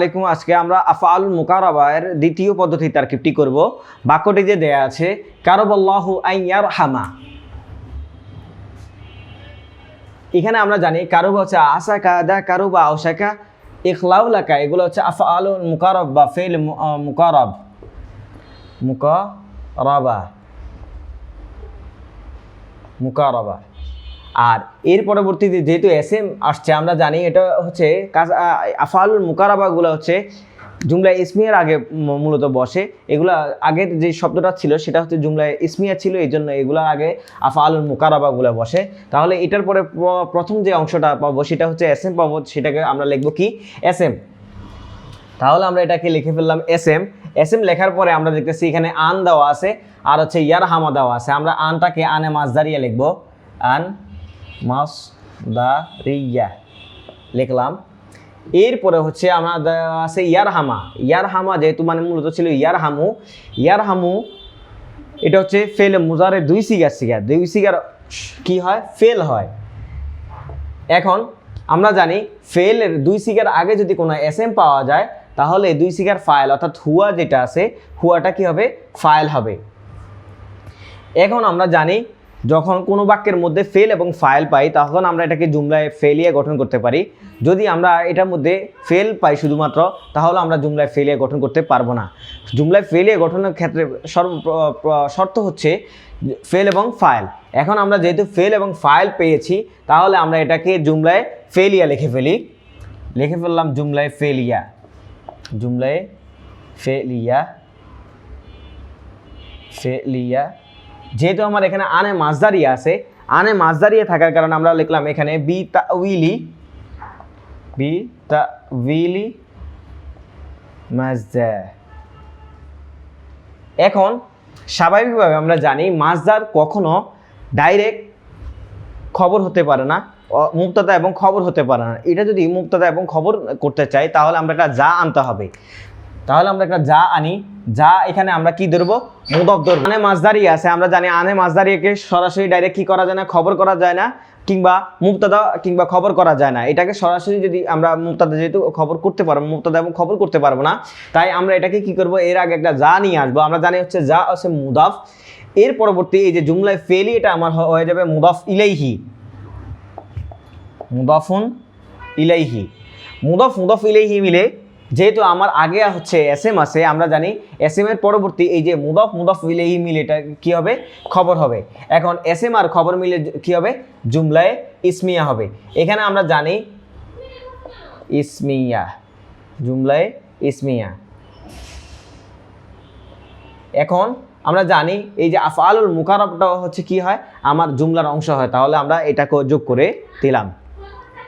আলাইকুম, আজকে আমরা আফআল মুকারাবার দ্বিতীয় পদ্ধতি তারকিবটি করব। বাক্যটি যে দেয়া আছে, কারবাল্লাহু আইয়ার হামা এখানে আমরা জানি কারুব হচ্ছে আসা কাদা কারুবা আওসাকা ইখলাউলাকা এগুলো হচ্ছে আফআল মুকারব বা ফেল মুকারব। মুকারবা। মুকারবা। আর এর পরবর্তীতে যেহেতু এস এম আসছে, আমরা জানি এটা হচ্ছে কাজ আফাল মুকারাবাগুলো হচ্ছে জুমলা ইসমিয়ার আগে মূলত বসে। এগুলা আগের যে শব্দটা ছিল, সেটা হচ্ছে জুমলা ইসমিয়া ছিল এই জন্য এগুলোর আগে আফাল মুকারাবাগুলো বসে। তাহলে এটার পরে প্রথম যে অংশটা পাবো, সেটা হচ্ছে এস এম পাবো, সেটাকে আমরা লিখব কি? এস এম তাহলে আমরা এটাকে লিখে ফেললাম এস এম এস এম লেখার পরে আমরা দেখতেছি এখানে আন দেওয়া আছে, আর হচ্ছে ইয়ার হামা দেওয়া আছে। আমরা আনটাকে আনে মাছ দাঁড়িয়ে লিখব। আন মাস দা রিয়া লিখলাম। এরপরে হচ্ছে আমরা আছে ইয়ার হামা ইয়ার হামা যেহেতু মানে মূলত ছিল ইয়ার হামু ইয়ার হামু এটা হচ্ছে ফেল মুজারে দুই সিগার সিগার। দুই সিগার কি হয়? ফেল হয়। এখন আমরা জানি ফেলের দুই সিগার আগে যদি কোনো এস এম পাওয়া যায়, তাহলে দুই সিগার ফাইল অর্থাৎ হুয়া যেটা আছে, হুয়াটা কি হবে? ফাইল হবে। এখন আমরা জানি যখন কোনো বাক্যের মধ্যে ফেল এবং ফাইল পাই, তখন আমরা এটাকে জুমলায় ফেলিয়ে গঠন করতে পারি। যদি আমরা এটার মধ্যে ফেল পাই শুধুমাত্র, তাহলে আমরা জুমলায় ফেলিয়ে গঠন করতে পারব না। জুমলায় ফেলিয়ে গঠনের ক্ষেত্রে শর্ত হচ্ছে ফেল এবং ফাইল এখন আমরা যেহেতু ফেল এবং ফাইল পেয়েছি, তাহলে আমরা এটাকে জুমলায় ফেলিয়া লিখে ফেলি। লিখে ফেললাম জুমলায় ফেলিয়া জুমলায় ফেলিয়া ফেলিয়া যেহেতু আমার এখানে আনে মাছদারিয়া আছে, আনে মাছদারিয়া থাকার কারণে আমরা লিখলাম এখানে বি তা উইলি বি তা উইলি মাজদা এখন স্বাভাবিকভাবে আমরা জানি মাছদার কখনো ডাইরেক্ট খবর হতে পারে না মুক্ততা এবং খবর হতে পারে না। এটা যদি মুক্ততা এবং খবর করতে চাই, তাহলে আমরা একটা যা আনতে হবে। তাহলে আমরা একটা যা আনি, যা এখানে আমরা কি ধরবো? মুদফ ধরবো। আনে মাছদারি আছে, আমরা জানি আনে মাছদারিকে সরাসরি ডাইরেক্ট কি করা যায় না, খবর করা যায় না, কিংবা মুক্তাদা কিংবা খবর করা যায় না। এটাকে সরাসরি যদি আমরা মুক্তাদা যেহেতু খবর করতে পারব মুক্তাদা এবং খবর করতে পারব না, তাই আমরা এটাকে কি করব? এর আগে একটা যা নিয়ে আসব। আমরা জানি হচ্ছে যা আছে মুদাফ। এর পরবর্তী এই যে জুমলায় ফেলি, এটা আমার হয়ে যাবে মুদাফ ইলাইহি। মুদাফুন ইলাইহি। মুদাফ মুদাফ ইলাইহি মিলে যেহেতু আমার আগে হচ্ছে এস এম আছে, আমরা জানি এস এম এর পরবর্তী এই যে মুদফ মুদফ মুদাফ ইলাইহি মিলে এটা কি হবে? খবর হবে। এখন এস এম আর খবর মিলে কি হবে? জুমলায় ইসমিয়া হবে। এখানে আমরা জানি ইসমিয়া, জুমলায় ইসমিয়া। এখন আমরা জানি এই যে আফ আফআলুল মুকারবটা হচ্ছে কি হয়? আমার জুমলার অংশ হয়, তাহলে আমরা এটাকে যোগ করে দিলাম।